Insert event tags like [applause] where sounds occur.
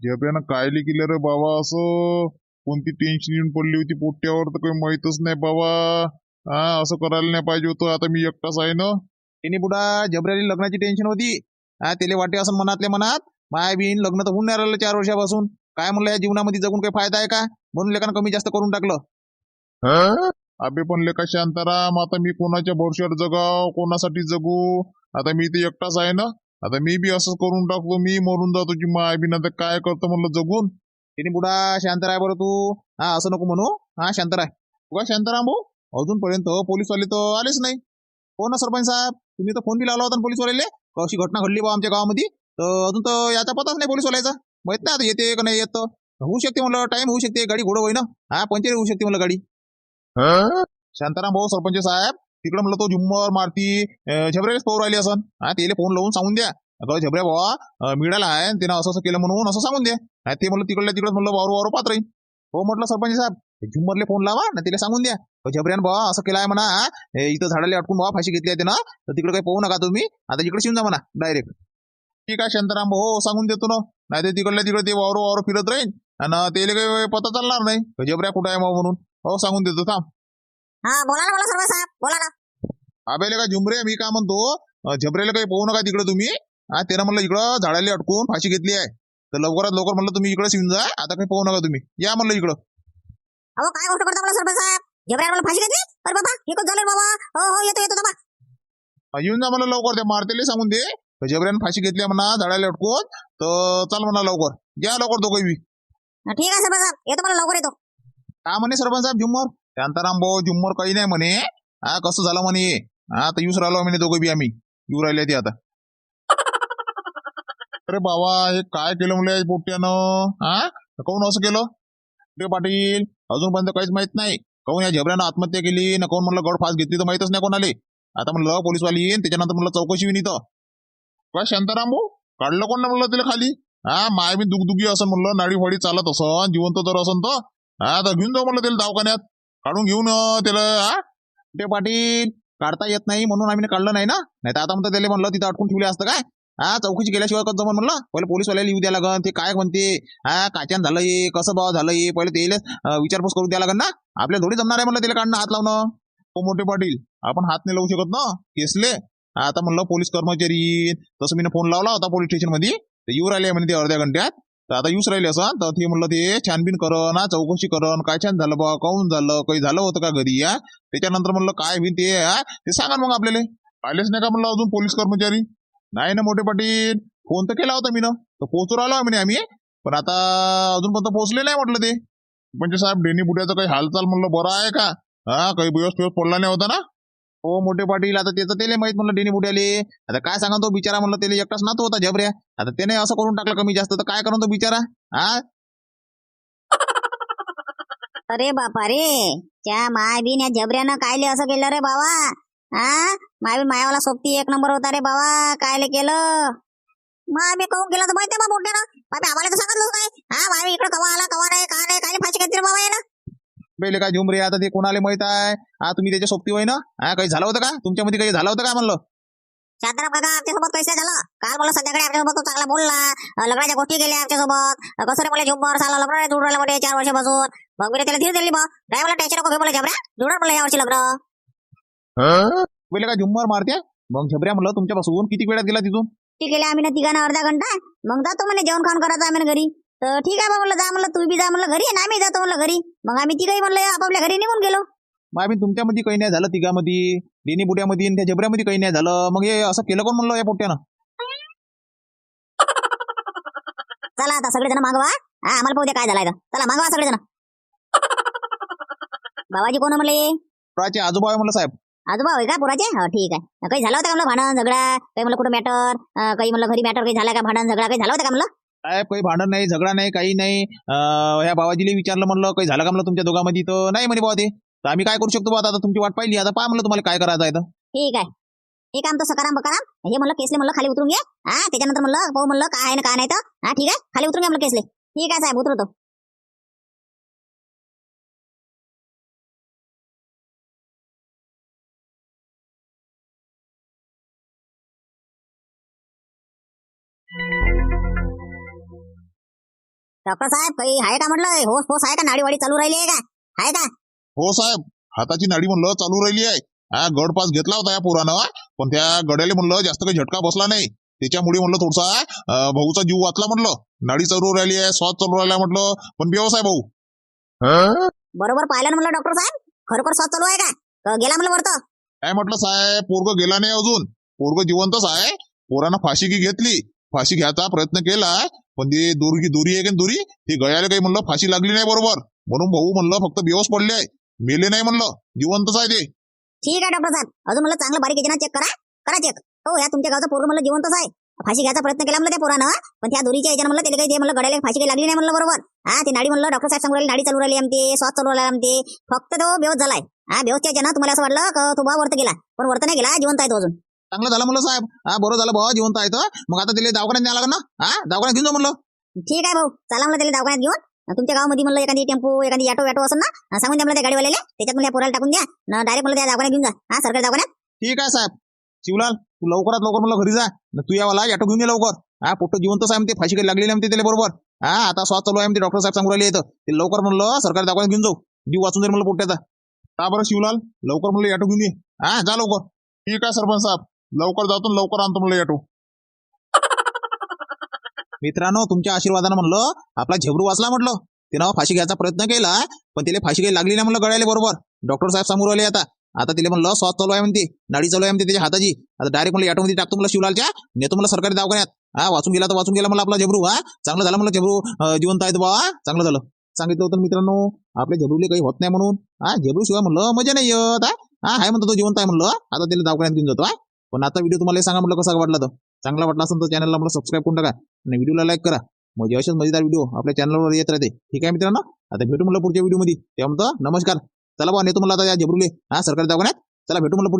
झेब्यानं कायले केलं रे बाबा असं कोणती टेन्शन येऊन पडली होती पोट्यावर तर काही माहितच नाही बाबा. हा असं करायला नाही पाहिजे होतं. आता मी एकटाच आहे ना. तिने बुडा जबऱ्याली लग्नाची टेन्शन होती. हा त्याला वाटे असं मनातल्या मनात माय बीन लग्न तर होऊन नाही राहिलं चार वर्षापासून. काय म्हणलं या जीवनामध्ये जगून काही फायदा आहे का? म्हणून लेखानं कमी जास्त करून टाकलं? अबे पण लेका शांताराम आता मी कोणाच्या भरोश्यावर जगाव? कोणासाठी जगू? आता मी ते एकटाच आहे ना? आता मी बी असंच करून टाकतो. मी मरून जातो जी माय बी. नंतर काय करतो म्हणलं जगून? तिने बुडा शांतराय बरं तू. हा असं नको म्हणू. हा शांत राय तू का शांताराम भाऊ अजूनपर्यंत पोलीसवाले तर आलेच नाही. हो ना सरपंच साहेब? तुम्ही तर फोन बी लावला होता ना पोलीसवाल्याले कशी घटना घडली बा आमच्या गावामध्ये? तर अजून तर याचा पताच नाही पोलीसवाल्याचा माहीत नाही आता येते का नाही येत? होऊ शकते म्हणलं टाइम होऊ शकते. गाडी घोडं होईना. हा पंचर होऊ शकते म्हणलं गाडी. शांताराम भाऊ सरपंच साहेब तिकडे म्हणलं तो झुम्मर मारती झबऱ्याच पाहू राहिली असन. हा त्याला फोन लावून सांगून द्या. अगं झबऱ्या भावा मिळाला आहे त्यानं असं असं केलं म्हणून असं सांगून द्या. नाही ते म्हणलं तिकडल्या तिकडे म्हणलं वारू वारू पात्र राहील हो म्हटलं सरपंच साहेब झुम्मरले फोन लावा ना तिला सांगून द्या. झबऱ्यान भावा असं केलं आहे म्हणा इथं झाडाला अटकून भावा फाशी घेतली आहे त्यानं तर तिकडे काही पाहू नका तुम्ही. आता इकडे शिवून जा म्हणा डायरेक्ट ठीक आहे शांताराम भाऊ हो, सांगून देतो ना. नाही ते तिकडल्या तिकडे ते वावरू वावरू फिरत राहील आणि त्याला काही पता चालणार नाही. झबऱ्या कुठं आहे म्हणून? हो सांगून देतो थांब. हा बोला ना बोला सरपंच साहेब बोला ना. अबेले का झुमरे मी काय म्हणतो अं, झबरेला काही पाहू नका तिकडे तुम्ही. हा त्यानं म्हणलं इकडं झाडाला अटकून फाशी घेतली आहे. तर लवकरात लवकर म्हणलं तुम्ही इकडे येऊन जा आता काही पाहू नका तुम्ही. या म्हणलं इकडं. अहो काय गोष्ट करता सरपंच साहेब? झेबऱ्या मला फाशी घेतली? अरे बाबा हे कसं झालं रे बाबा? हो हो येतो येतो बाबा अं, येऊन जा म्हणलं लवकर त्या मारतेले सांगून दे. तर झबऱ्यानं फाशी घेतली आहे म्हणा झाडाला अटकून. तर चाल म्हणा लवकर. या लवकर दोघं बी ठीक आहे सरपंच साहेब येतो मला लवकर येतो. का म्हणे सरपंच साहेब? झुम्मर? शांताराम भाऊ झुम्मर काही नाही म्हणे. हा कसं झालं म्हणे? हा आता येऊच राहिलो म्हणे दोघं बी आम्ही. येऊ राहिले ते आता. [laughs] अरे बाबा हे काय केलं म्हणलं पोट्यानं? हा? काऊन असं केलं? रे पाटील अजूनपर्यंत काहीच माहीत नाही. काऊन या झबऱ्यानं आत्महत्या केली? ना काऊन म्हणलं गड फास घेतली तर माहितच नाही कोणाले. आता म्हणलं पोलीसवाली. येईन त्याच्यानंतर म्हणलं चौकशी इथं. काय शांताराम भाऊ? काढलं कोण ना म्हणलं तिला खाली? हा माय बी दुगदुगी असं म्हणलं. नाडी फाडी चालत असन जिवंत तर असन तर. हा तर घेऊन जाऊ म्हणलं त्याला दवाखान्यात. काढून घेऊन अं, त्याला हा ते पाटील? काढता येत नाही म्हणून आम्ही काढलं नाही ना? नाही तर आता म्हणतात त्याला म्हणलं तिथं अडकून ठेवले असतं काय? हा चौकशी केल्याशिवाय कसं जमन म्हणलं? पहिले पोलीसवाल्याला येऊ द्या लागन ते काय म्हणते? हा काच्यान झालं हे कसं भाव झालं हे? पहिले त्याला विचारपूस करू द्या लागन ना? आपल्या थोडी जमणार आहे म्हणलं त्याला काढणं हात लावणं. हो मोठे पाटील आपण हात नाही लावू शकत ना? केसले? आता म्हणलं पोलीस कर्मचारी येईन. तसं मी फोन लावला होता पोलीस स्टेशनमध्ये तर येऊ राहिले म्हणे ते अर्ध्या घंट्यात. तर आता येऊच राहिले असं तर ते म्हणलं ते छानबीन करण चौकशी करण काय छान झालं बा? काऊन झालं? काही झालं होतं का घरी या त्याच्यानंतर म्हणलं काय होईन ते ते सांगा मग आपल्याला. आलेच नाही का म्हणलं अजून पोलीस कर्मचारी? नाही ना मोठे पाटील. फोन तर केला होता मी ना तर पोहोचू राहिलो म्हणे आम्ही. पण आता अजूनपर्यंत पोहोचले नाही म्हटलं ते. म्हणजे साहेब डेनी बुड्याचं काही हालचाल म्हणलं बरं आहे का? हा? काही दिवस दिवस पडला नाही होता ना? हो मोठे पाटील आता त्याचं त्याला माहीत म्हणलं डेनी बुड्याले आता काय सांगा तो बिचारा म्हणलं त्याला एकटाच नातो होता झबऱ्या आता त्याने असं करून टाकलं कमी जास्त तर काय करून तो बिचारा? हा अरे बापा रे त्या माय बिन या झबऱ्यानं कायले असं केलं रे बाबा हा माय बी मायावाला सोबती एक नंबर होता रे बाबा कायले केलं? माय बी कहून केलं तर माहितीये बा मोठ्यानं? बाबा आम्हाला तर पहिले काय झुमरे आता ते कोणाला माहीत आहे? हा तुम्ही त्याच्या सोबती होय ना? हा काही झालं होतं का? तुमच्यामध्ये काही झालं होतं का म्हणलं? शांताराम काका आमच्यासोबत कैसे झालं. काल मला संध्याकाळी आमच्यासोबत तो चांगला बोलला. लग्नाच्या गोष्टी केल्या आमच्यासोबत. कसं रे मला झुंबर साला लग्न जोडून राहिला म्हणजे चार वर्षापासून. मग मी त्याला धीर दिली बा नाही मला टेन्शन नको घेऊ मला जबऱ्या जोडा मला यावर्षी लग्न? पहिले काय झुम्मर मारते? मग झबऱ्या म्हणलं तुमच्यापासून किती वेळात गेला तिथून? ती गेले आम्ही ना तिघांना अर्धा घंटा. मग जातो म्हणे जेवण खाऊन करायचं आम्ही ना घरी. तर ठीक आहे बा म्हणलं जा म्हणलं तू बी जा म्हणलं घरी. आणि आम्ही जातो म्हणलं घरी. मग आम्ही तिघही म्हणलं आपापल्या घरी निघून गेलो. मग आम्ही तुमच्यामध्ये काही नाही झालं तिघामध्ये. लेणी बुड्यामध्ये आणि त्या झबऱ्यामध्ये काही नाही झालं. मग हे असं केलं कोण म्हणलं या पोट्यानं? चला आता सगळेजण मागवा. हा आम्हाला पाहू द्या काय झालाय. चला मागवा सगळेजण. बाबाजी कोण म्हणले पुराचे आजोबा आहे म्हणलं साहेब. आजोबा होय का पुराचे? हो ठीक आहे. काही झालं होतं का म्हणलं? भांडण झगडा? काही म्हणलं कुठं मॅटर काही म्हणलं घरी मॅटर काही झाला का? भांडण झगडा काही झालं होतं का म्हणलं? काय काही भांडण नाही झगडा नाही काही नाही. अं, या बाबाजीला विचारलं म्हणलं काही झालं का? म्हणलं तुमच्या दोघांमध्ये तर नाही म्हणे बाबा ते तर आम्ही काय करू शकतो बुवा आता? तुमची वाट पाहिली. आता पहा म्हणलं तुम्हाला काय करायचं आहे तर. ठीक आहे. हे काम तर सकाराम बकाराम हे म्हणलं केसले म्हणलं खाली उतरून घे. हा त्याच्यानंतर म्हणलं भाऊ म्हणलं काय आहे ना काय नाही तर. हा ठीक आहे. खाली उतरून घ्या म्हणलं केसले. ठीक आहे साहेब उतरतो. डॉक्टर साहेब काही आहे का म्हटलं? होस होस आहे का? नाडीवाडी चालू राहिली आहे का? आहे का? हो साहेब हाताची नाडी म्हणलं चालू राहिली आहे. हा गडपास घेतला होता या पोरानं पण त्या गड्याला म्हणलं जास्त काही झटका बसला नाही. त्याच्यामुळे म्हणलं थोडसा भाऊचा जीव वाचला म्हणलं. नाडी चालू राहिली आहे श्वास चालू राहिला म्हटलं. पण व्यवसाय भाऊ. बरोबर पाहिलं ना म्हणलं डॉक्टर साहेब? खरोखर श्वास चालू आहे का? गेला म्हणलं वरतं? काय म्हटलं साहेब? पोरग गेला नाही अजून. पोरग जिवंतच आहे. पोरानं फाशी की घेतली. फाशी घ्यायचा प्रयत्न केला. पण ते दोरी दोरी आहे की दोरी? ती गळ्याला काही म्हणलं फाशी लागली नाही बरोबर. म्हणून भाऊ म्हणलं फक्त बेहोस पडले आहे. मेले नाही म्हणलं. जिवंतच आहे ते. ठीक आहे डॉक्टर साहेब. अजून मला चांगलं बारीक याच्यानं चेक करा. करा चेक हो या तुमच्या गावचं पोरग म्हणलं जिवंतच आहे. फाशी घ्यायचा प्रयत्न केला म्हणलं त्या पोरानं पण त्या दोरीच्या याच्यानं म्हणलं त्याला काही ते म्हणलं गड्याला फाशी काही लागली नाही म्हणलं बरोबर. हा ते नाडी म्हणलं डॉक्टर साहेब सांगू राहिले नाडी चालू राहिली आमते श्वास चालू राहिला आमते फक्त तो बेहोस झालाय. हा बेहोसच्या याच्यानं तुम्हाला असं वाटलं तो बा वरत गेला. पण वरत नाही गेला जिवंत आहे तो अजून. चांगलं झालं म्हणलं साहेब. हा बरं झालं भाऊ जिवंत आहे तर. मग आता तिला दवाखान्यात न्यावं लागेल ना? हा दवाखान्यात घेऊन जा म्हणलं. ठीक आहे भाऊ. चला म्हणलं त्याला दवाखान्यात घेऊन. तुमच्या गावामध्ये म्हणलं एखादी टेम्पो एखादी ऑटो ऑटो असेल ना सांगून द्या म्हणलं त्या गाडीवाल्याला. त्याच्यात म्हणलं या पोराला टाकून द्या. डायरेक्ट म्हणलं त्या दवाखान्यात घेऊन जा. हा सरकारी दवाखान्यात. ठीक आहे साहेब. शिवलाल तू लवकरात लवकर म्हणलं घरी जा. न तू यावाला ऑटो घेऊन ये लवकर. हा पोट्ट जिवंतच आहे म्हणते फाशी लागलेली म्हणते त्याला बरोबर. हा आता श्वास चालू आहे म्हणते डॉक्टर साहेब सांगू राहिले येतं ते लवकर म्हणलं सरकारी दवाखान्यात घेऊन जाऊ. जीव वाचून जाईल म्हणलं पोट्ट्याचा का बरं शिवलाल? लवकर म्हणलं ऑटो घेऊन ये. हा जा लवकर. ठीक आहे सरपंच साहेब. लवकर जातो आणि लवकर आणतो म्हणलं ऑटो [laughs] मित्रांनो तुमच्या आशीर्वादानं म्हणलं आपला झेबरू वाचला म्हटलं. तिनं फाशी घ्यायचा प्रयत्न केला पण तिला फाशी काही लागली नाही म्हणलं गळायला बरोबर. डॉक्टर साहेब समोर आले आता. आता तिला म्हणलं सॉस चालू आहे म्हणते. नाडी चालू आहे म्हणते त्याच्या हाताची. आता डायरेक्ट म्हणलं ऑटोमध्ये टाकतो म्हणलं शिवलालच्या. नेतो म्हणलं सरकारी दवाखान्यात. हा वाचून गेला तर वाचून गेला म्हणलं आपला झेबरू हा. चांगलं झालं म्हणलं झेबरू जिवंत आहे बा चांगलं झालं. सांगितलं होतं मित्रांनो आपल्या झेबरूले काही होत नाही म्हणून. हा झेबरू शिवाय म्हणलं मजा नाही येत हा. हाय म्हणतो तो जिवंत आहे म्हणलं. आता त्याला दवाखान्यात घेऊन जातो हा. पण आता व्हिडिओ तुम्हाला सांगा म्हटलं कसा वाटला तर? चांगला वाटला असेल तर चॅनलला मला सबस्क्राईब करून टाका आणि व्हिडिओला लाईक करा. म्हणजे असेच मजेदार व्हिडिओ आपल्या चॅनलवर येत राहते. ठीक आहे मित्रांनो? आता भेटू म्हणलं पुढच्या व्हिडिओमध्ये तेव्हा म्हणतो नमस्कार. चला बा नेतो तुम्हाला आता या जबरुले हा सरकारी दवाखान्यात. चला भेटू म्हटलं